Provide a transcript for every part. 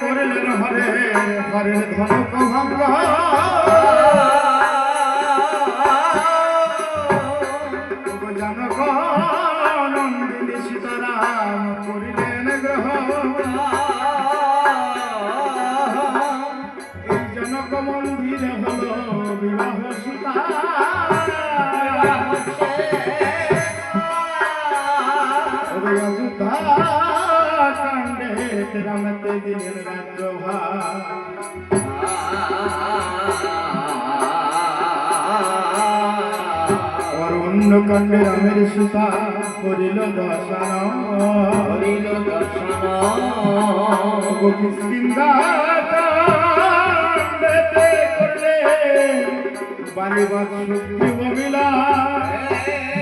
করিলেন হরে হরে এই জনক মন্দিরে হলো বিবাহ সীতা। কাণ্ডে রামতে দিলেন রাজ্যভার আর অন্য কাণ্ডে রামের সীতা করিল দর্শন করলে বালিবাদ শক্তি বমিলা সুন্দর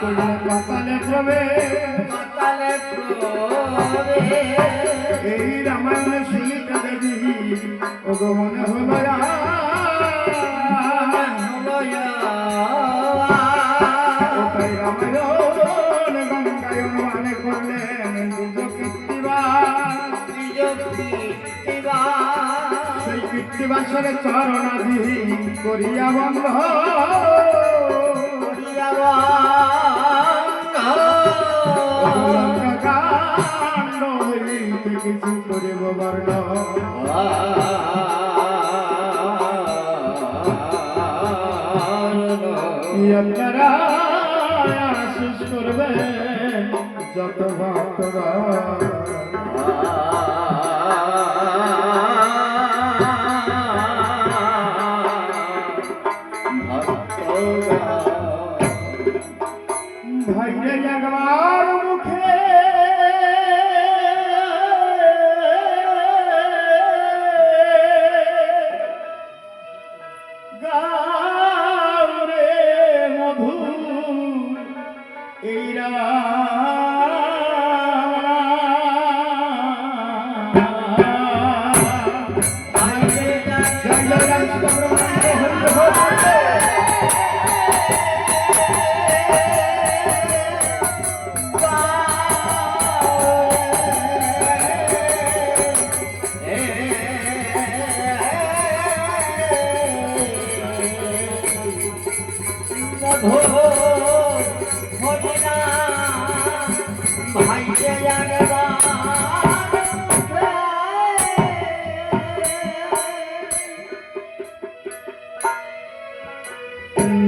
তোমরা পাতালে প্রবে এই রামায়ণ শুনিতে দেবী ও গো মনে হলো ও তাই রামায়ণ গঙ্গায়ণ মানে করলেন নিজ কীর্তিবাস সেই কীর্তিবাসরে চরণাধি করিয়া বন্ধ। কিছু করিব বর্ণ। আপনারা আশিস করবেন যত ভক্তরা ভাইরে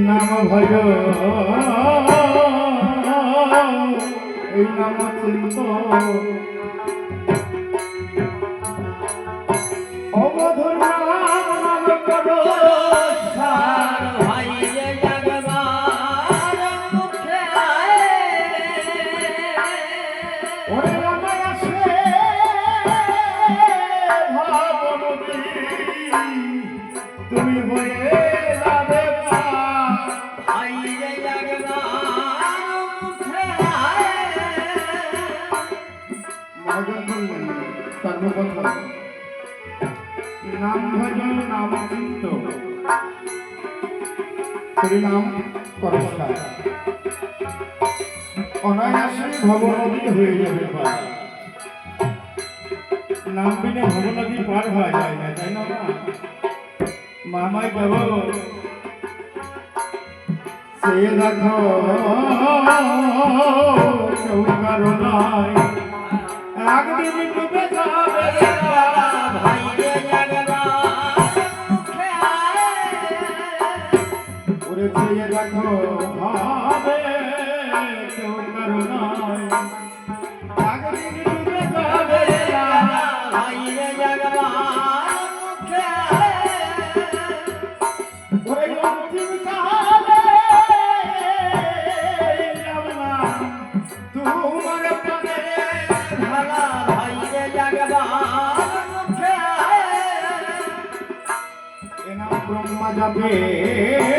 নাম ভজ এই নাম চিন্ত অবধুর নাম তুমি হয়ে নাম ভজন, নাম চিন্ত হরিনাম করসা অনায়াসে ভবনদী হয়ে যাবে নাম বিনে ভবনদী পার হওয়া যায় না, তাই না? মামাই দেব সে দেখো কেউ কারও নাই। একদিন ডুবে যাবে যাবে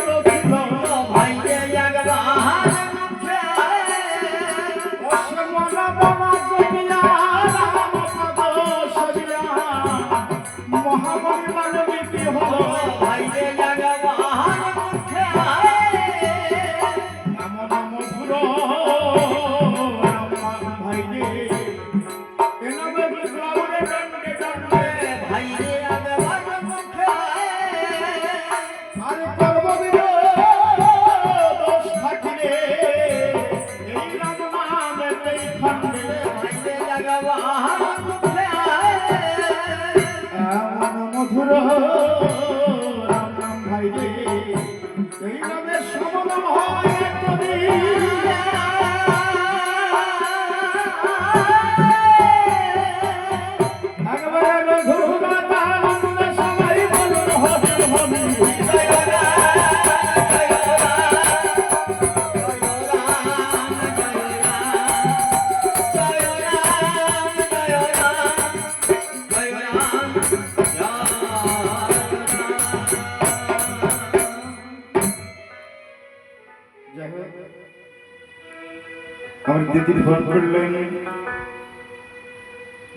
আমার দিদি ফোন করলেন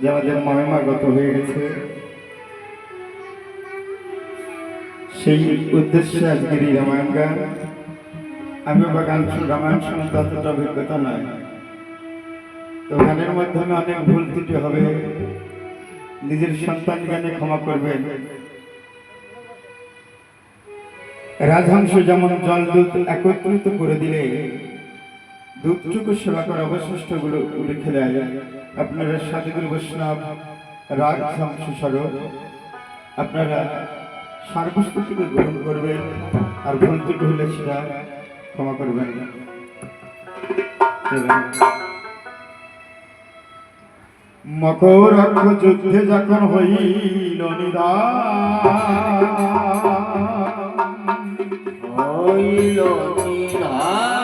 যে আমাদের মামিমা গত হয়ে গেছে। সেই উদ্দেশ্যে আজকের এই রামায়ণ গান। আমি বা গান শুন- রামায়ণ শোনার ততটা অভিজ্ঞতা নয় তো গানের মাধ্যমে অনেক ভুল ত্রুটি হবে। নিজের সন্তান গানে ক্ষমা করবেন। রাজহংস যেমন জল দুধ একত্রিত করে দিলে দুধটুকু সেবা করা অবশিষ্টগুলো রেখে দেয় আপনারা সাধুগুরু বৈষ্ণব রাজহংস স্বরূপ, আপনারা সার্বস্তুতিকে গ্রহণ করবেন আর ভুল ত্রুটি হলে সেটা ক্ষমা করবেন মকর যুদ্ধে যখন হইল নিদান, হইল নিধান।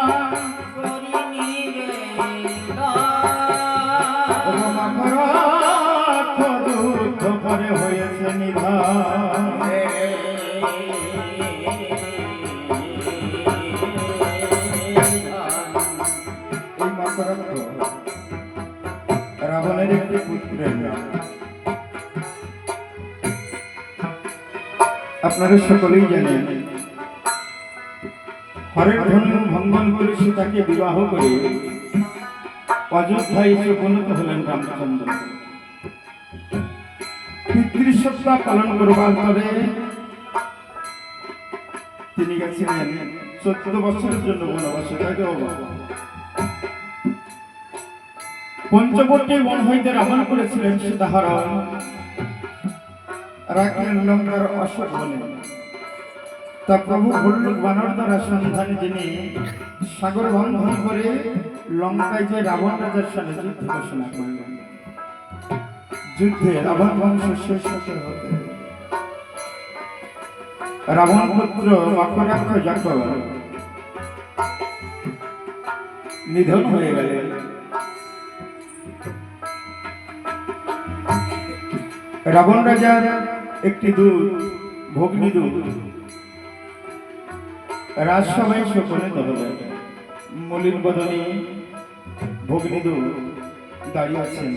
হয়েছে রাবণের একটি পুত্রের আপনারা সকলেই জানেন, হরের ধনু ভঙ্গন করে সীতাকে বিবাহ করে অযোধ্যায় এসে উপনীত হলেন রামচন্দ্র। পিতৃসত্তা পালন করবার পরে তিনি গেছিলেন চোদ্দ বছরের জন্য বনবাসে, তাই তো বাবা? পঞ্চবটী বন হইতে রাবণ করেছিলেন সীতাহরণ রাখলেন লঙ্কার অশোক বনে। তা প্রভু ভল্লুক বানর দ্বারা সন্ধানে যিনি সাগর বন্ধন করে লঙ্কায় যে রাবণ রাজার সাথে যুদ্ধ ঘোষণা করলেন। যুদ্ধে রাবণ বংশ শেষ হতে হতে রাবণ পুত্র মকরাক্ষ যাকব নিধন হয়ে গেলেন রাবণ রাজার একটি দূত, ভগ্নী দূত, রাজসভায় সকলে দলে মলিন বদনী, ভগ্নী দূত দাঁড়িয়ে আছেন।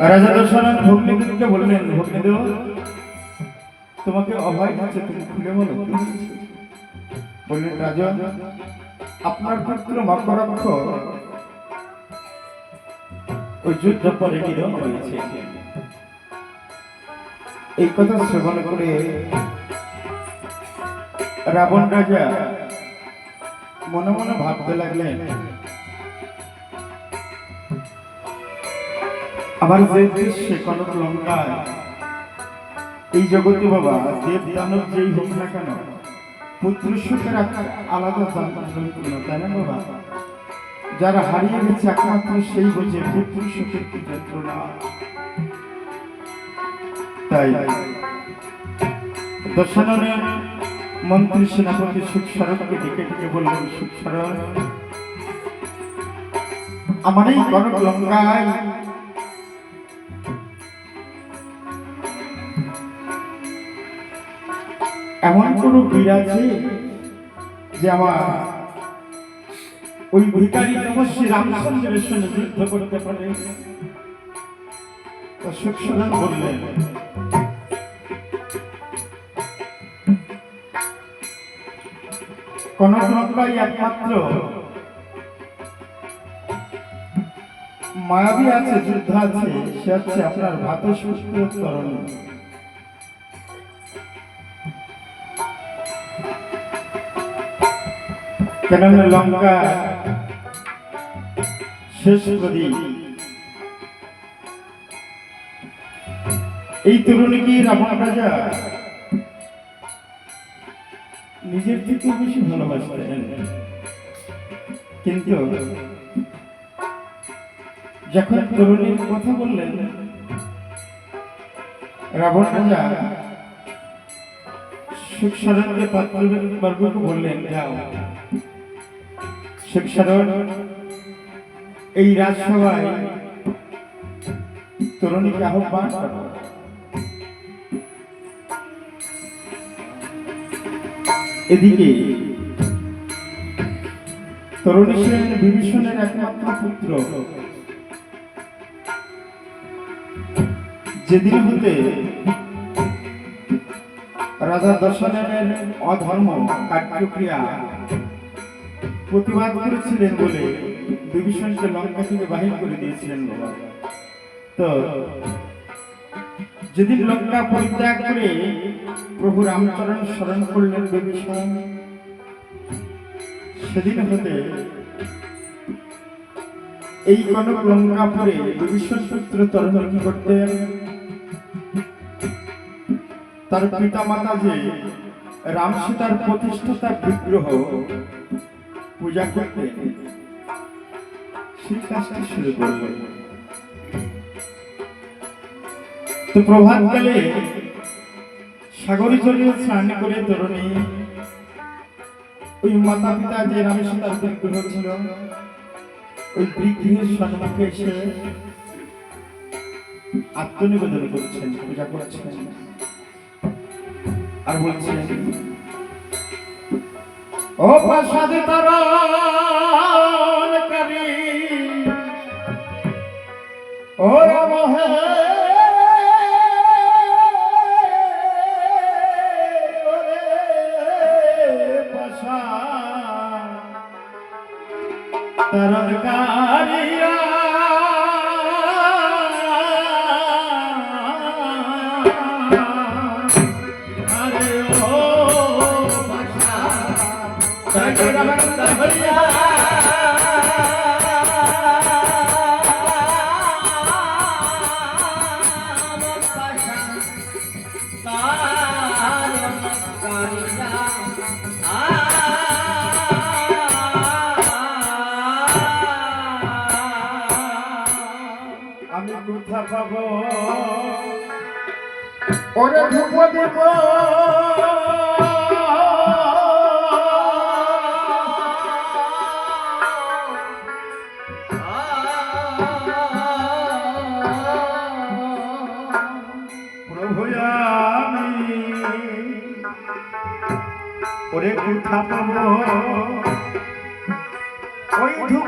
রাজা দশরথ ভগ্নীদেবকে বললেন, ভগ্নীদেব, তোমাকে অভয় আছে তুমি খুলে বলো বললেন রাজা, আপনার পুত্র মকরক্ষ ওই যুদ্ধ পরে নিধন হয়েছে। এই কথা শ্রবণ করে রাবণ রাজা মনে মনে ভাবতে লাগলেন আমার যে দৃশ্যে কনক লঙ্কায় এই জগতে বাবা, দেব দানব যেই হোক না কেন, পুত্র সুখের আলাদা যন্ত্রণা তাই না বাবা? যারা হারিয়ে গেছে একমাত্র সেই বোঝে পুত্র সুখের কি যন্ত্রণা। তাই দর্শনের মন্ত্রী সেনাপতি সুখ সরণকে ডেকে ডেকে বললেন সুখ সরণ আমার এই কনক লঙ্কায় এমন কোন বীর আছে যে আমার ওই ভিকারি তপস্বী রামচন্দ্রের সঙ্গে যুদ্ধ করতে পারে? তা বললেন কনক লঙ্কাই একমাত্র মায়াবী আছে, যুদ্ধ আছে, সে হচ্ছে আপনার ভাত সুস্থ তরণ। কেননা লঙ্কা। শেষ প্রদীপ এই তরুণীকে রাবণ রাজা? নিজের থেকে বেশি ভালোবাসতেন। কিন্তু যখন তরুণীর কথা বললেন, রাবণ রাজা সুখ সরণকে পাত্রবর্গকে বললেন, যাও। শেখ সারণ এই রাজসভায় তরুণীকে আহ্বান। এদিকে তরুণী ছিলেন বিভীষণের একমাত্র পুত্র যেদিন হতে রাজা দশরথের অধর্ম কার্যক্রিয়া প্রতিবাদ করেছিলেন বলে বিভীষণকে লঙ্কা থেকে বাহির করে দিয়েছিলেন বাবা। তো যেদিন লঙ্কা পরিত্যাগ করে প্রভু রামচরণ স্মরণ করলেন বিভীষণ, সেদিন হতে এই কনক লঙ্কাপুরে বিভীষণ পুত্র তরণ কি করতেন? তার পিতা মাতা যে রাম সীতার প্রতিষ্ঠাতা বিগ্রহ পূজা করতে। সেই কাজটা শুরু করবে তো প্রভাতকালে সাগরে জলে স্নান করে তরুণী, ওই মাতা পিতা যে রাম সীতার বিগ্রহ ছিল, ওই বিগ্রহের সম্মুখে এসে আত্মনিবেদন করছেন, পূজা করছেন। আর বলছেন ও প্রসাদ তরণ করি। ও রাম আমি কোথা পাব? ওরে দেব ওরে কোথা পাবো। ওই ধূপ